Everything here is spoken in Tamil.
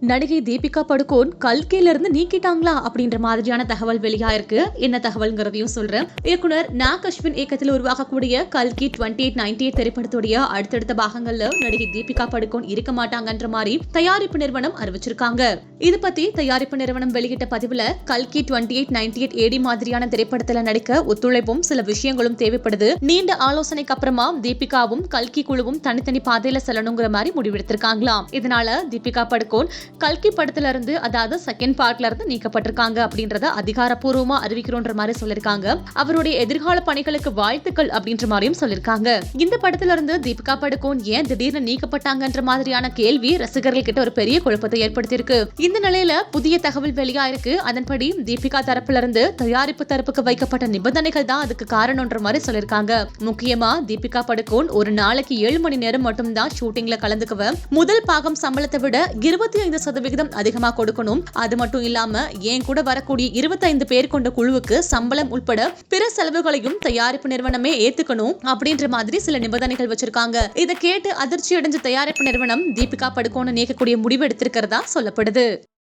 நடிகை தீபிகா படுகோன் கல்கேல இருந்து நீக்கிட்டாங்களா அப்படின்ற மாதிரியான தகவல் வெளியாயிருக்கு. என்ன தகவல்ங்கிறதையும் சொல்றேன். இயக்குனர் நா அஸ்வின் இயக்கத்தில் உருவாகக்கூடிய கல்கி டுவெண்ட்டி எயிட் நைன்டி எயிட் திரைப்படத்துடைய அடுத்தடுத்த பாகங்கள்ல நடிகை தீபிகா படுகோன் இருக்க மாட்டாங்கன்ற மாதிரி தயாரிப்பு நிறுவனம் அறிவிச்சிருக்காங்க. இது பத்தி தயாரிப்பு நிறுவனம் வெளியிட்ட பதிவுல கல்கி twenty eight ninety eight AD மாதிரியான திரைப்படத்துல நடிக்க ஒத்துழைப்பும் சில விஷயங்களும் தேவைப்படுது. நீண்ட ஆலோசனைக்கு அப்புறமா தீபிகாவும் கல்கி குழுவும் தனித்தனி பாதையில செல்லணுங்கிற மாதிரி முடிவெடுத்திருக்காங்களாம். இதனால தீபிகா படுகோன் கல்கி படத்துல இருந்து அதாவது செகண்ட் பார்ட்ல இருந்து நீக்கப்பட்டிருக்காங்க அப்படின்றத அதிகாரப்பூர்வமா அறிவிக்கிறோன்ற மாதிரி சொல்லிருக்காங்க. அவருடைய எதிர்கால பணிகளுக்கு வாழ்த்துக்கள் அப்படின்ற மாதிரியும் சொல்லிருக்காங்க. இந்த படத்துல இருந்து தீபிகா படுகோன் ஏன் திடீர்னு நீக்கப்பட்டாங்கன்ற மாதிரியான கேள்வி ரசிகர்கள் கிட்ட ஒரு பெரிய குழப்பத்தை ஏற்படுத்தியிருக்கு. இந்த நிலையில புதிய தகவல் வெளியாயிருக்கு. அதன்படி தீபிகா தரப்புல இருந்து தயாரிப்பு தரப்புக்கு வைக்கப்பட்ட நிபந்தனைகள் தான் அதுக்கு காரணம்ன்ற மாதிரி சொல்லிருக்காங்க. முக்கியமா தீபிகா படுகோன் ஒரு நாளைக்கு ஏழு மணி நேரம் மட்டும் தான் ஷூட்டிங்ல கலந்துக்குவ. முதல் பாகம் சம்பளத்தை விட இருபத்தி ஐந்து சதவிகிதம் அதிகமா கொடுக்கணும். அது மட்டும் இல்லாம ஏன் கூட வரக்கூடிய இருபத்தைந்து பேர் கொண்ட குழுவுக்கு சம்பளம் உட்பட பிற செலவுகளையும் தயாரிப்பு நிறுவனமே ஏத்துக்கணும் அப்படின்ற மாதிரி சில நிபந்தனைகள் வச்சிருக்காங்க. இதை கேட்டு அதிர்ச்சி அடைஞ்ச தயாரிப்பு நிறுவனம் தீபிகா படுகோன்னு நீக்கக்கூடிய முடிவு எடுத்திருக்கிறதா சொல்லப்படுது.